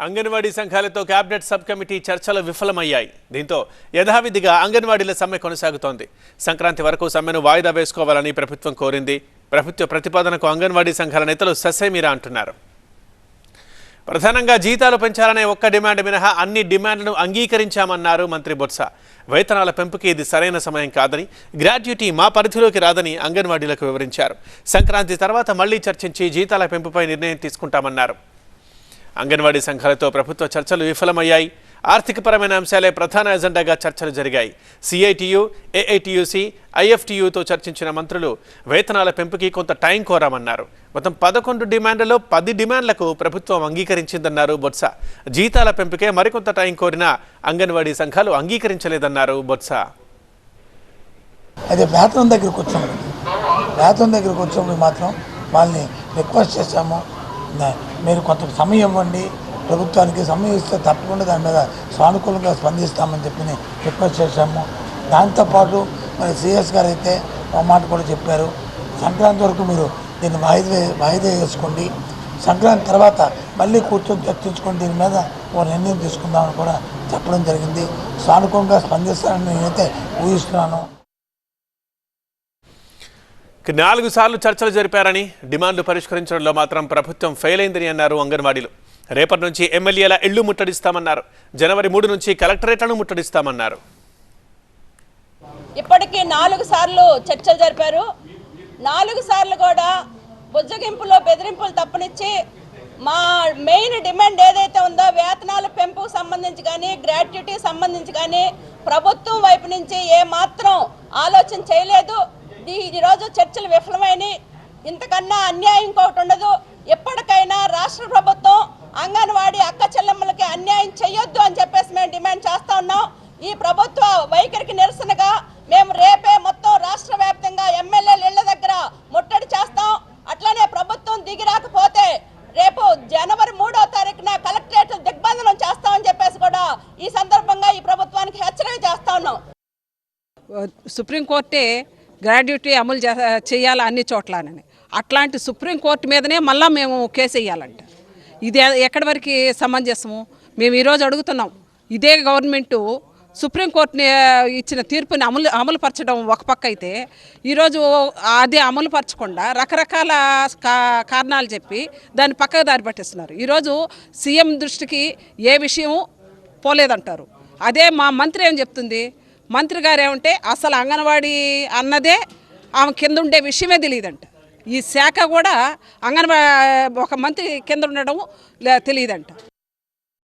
అంగన్వాడీ సంఘాలతో cabinet sub committee చర్చలు విఫలమయ్యాయి. దీంతో యథావిధిగా అంగన్వాడీల సమ్మె కొనసాగుతోంది. సంక్రాంతి వరకు సమ్మెను వాయిదా వేసుకోవాలని ప్రభుత్వం కోరింది. ప్రభుత్వ ప్రతిపాదనకు అంగన్వాడీ సంఘాల నేతలు ససేమీరా అంటున్నారు. ప్రధానంగా జీతాలు పెంచాలనే ఒక్క డిమాండ్ మినహా అన్ని డిమాండ్లను అంగీకరించామన్నారు మంత్రి బొత్స. వేతనాల పెంపుకి ఇది సరైన సమయం కాదని గ్రాడ్యుటీ మా పరిధిలోకి రాదని అంగన్వాడీలకు వివరించారు. సంక్రాంతి తర్వాత మళ్ళీ చర్చించి జీతాల పెంపుపై నిర్ణయం తీసుకుంటామన్నారు. అంగన్వాడీ సంఘాలతో ప్రభుత్వ చర్చలు విఫలమయ్యాయి. ఆర్థికపరమైన అంశాలే ప్రధాన ఎజెండాగా చర్చలు జరిగాయి. సిఐటియు ఏఐటియుసి ఐఎఫ్టియుతో చర్చించిన మంత్రులు వేతనాల పెంపుకి కొంత టైం కోరామన్నారు. మొత్తం పదకొండు డిమాండ్లలో పది డిమాండ్లకు ప్రభుత్వం అంగీకరించిందన్నారు బొత్స. జీతాల పెంపుకే మరికొంత టైం కోరిన అంగన్వాడీ సంఘాలు అంగీకరించలేదన్నారు బొత్స. అదే వేతనం దగ్గరికి వచ్చాము వేతనం దగ్గరికి వచ్చినప్పుడు మాత్రం వాళ్ళని రిక్వెస్ట్ చేశాము. మీరు కొంత సమయం ఇవ్వండి. ప్రభుత్వానికి సమయం ఇస్తే తప్పకుండా దాని మీద సానుకూలంగా స్పందిస్తామని చెప్పి రిక్వెస్ట్ చేశాము. దాంతోపాటు మరి సిఎస్ గారు అయితే ఒక మాట కూడా చెప్పారు. సంక్రాంతి వరకు మీరు దీన్ని వాయిదా వాయిదా వేసుకోండి. సంక్రాంతి తర్వాత మళ్ళీ కూర్చొని చర్చించుకొని దీని మీద ఒక నిర్ణయం తీసుకుందామని కూడా చెప్పడం జరిగింది. సానుకూలంగా స్పందిస్తానని నేనైతే ఊహిస్తున్నాను. నాలుగు సార్లు చర్చలు జరిపారని డిమాండ్లు పరిష్కరించడంలో మాత్రం ప్రభుత్వం ఫెయిల్ అయిందని అన్నారు అంగన్వాడీలు. రేపటి నుంచి ఎమ్మెల్యేల ఇళ్ళు ముట్టడిస్తామన్నారు. జనవరి మూడు నుంచి కలెక్టరేట్లను ముట్టడిస్తామన్నారు. ఇప్పటికీ నాలుగు సార్లు చర్చలు జరిపారు. నాలుగు సార్లు కూడా బుజ్జగింపులో బెదిరింపులు తప్పనిచ్చి మా మెయిన్ డిమాండ్ ఏదైతే ఉందో వేతనాల పెంపుకు సంబంధించి కానీ గ్రాట్యుటీ సంబంధించి కానీ ప్రభుత్వం వైపు నుంచి ఏ మాత్రం ఆలోచన చేయలేదు. ఈ- ఈరోజు చర్చలు విఫలమైనవి. ఇంతకన్నా అన్యాయం ఇంకొకటి ఉండదు. ఎప్పటికైనా రాష్ట్ర ప్రభుత్వం అంగన్వాడీ అక్క చెల్లెమ్మలకి అన్యాయం చేయొద్దు అని చెప్పేసి మేము డిమాండ్ చేస్తా ఉన్నాం. ఈ ప్రభుత్వ వైఖరికి నిరసనగా మేము రేపే మొత్తం రాష్ట్ర వ్యాప్తంగా ఎమ్మెల్యేల ఇళ్ళ దగ్గర ముట్టడి చేస్తాం. అట్లానే ప్రభుత్వం దిగి రాకపోతే రేపు జనవరి మూడో తారీఖున కలెక్టరేట్ దిగ్బంధనం చేస్తామని చెప్పేసి కూడా ఈ సందర్భంగా ఈ ప్రభుత్వానికి హెచ్చరిక చేస్తా ఉన్నాం. సుప్రీంకోర్టే గ్రాడ్యుటీ అమలు చే చేయాలి అన్ని చోట్లనని. అట్లాంటి సుప్రీంకోర్టు మీదనే మళ్ళా మేము కేసు వేయాలంట. ఇది ఎక్కడి వరకు సమంజసము? మేము ఈరోజు అడుగుతున్నాం. ఇదే గవర్నమెంటు సుప్రీంకోర్టుని ఇచ్చిన తీర్పుని అమలు అమలుపరచడం ఒక పక్క అయితే ఈరోజు అదే అమలుపరచకుండా రకరకాల కా- కారణాలు చెప్పి దాన్ని పక్కకు దారి పట్టిస్తున్నారు. ఈరోజు సీఎం దృష్టికి ఏ విషయం పోలేదంటారు. అదే మా మంత్రి ఏం చెప్తుంది? మంత్రి గారు ఏమంటే అసలు అంగన్వాడీ అన్నదే ఆమె కింద ఉండే విషయమే తెలియదంట. ఈ శాఖ కూడా అంగన్వా ఒక మంత్రి కింద ఉండడం లే- తెలియదంట.